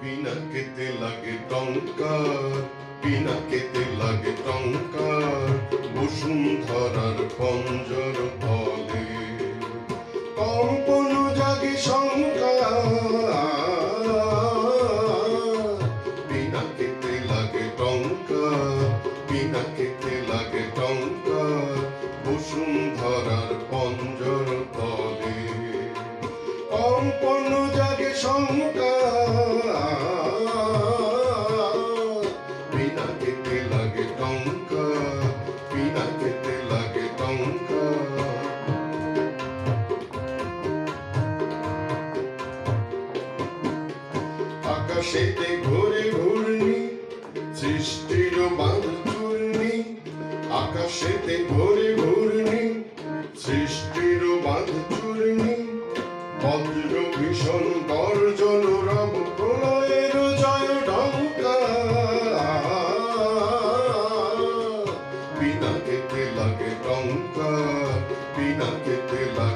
বিনা খেতে লাগে টঙ্কা বিনা খেতে লাগে টঙ্কা বসুন্ধরার পঞ্জর তলে কম্পন জাগে বিনা খেতে লাগে টঙ্কা বিনা খেতে লাগে টঙ্কা বসুন্ধরার পঞ্জর তলে কম্পন জাগে শঙ্কা আকাশেতে ঘুরে ঘূর্ণি সৃষ্টির বাঁধ চূর্ণি আকাশেতে ঘুরে ঘূর্ণি সৃষ্টির বাঁধ চূর্ণি বজ্র ভীষণ গর্জন রব প্রলয়ের জয় ডঙ্কা বিনা খেতে লাগে টঙ্কা, বিনা খেতে লাগে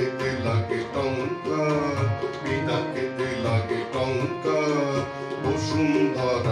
খেতে লাগে টঙ্কা বিনা খেতে লাগে টঙ্কা বসুন্ধরা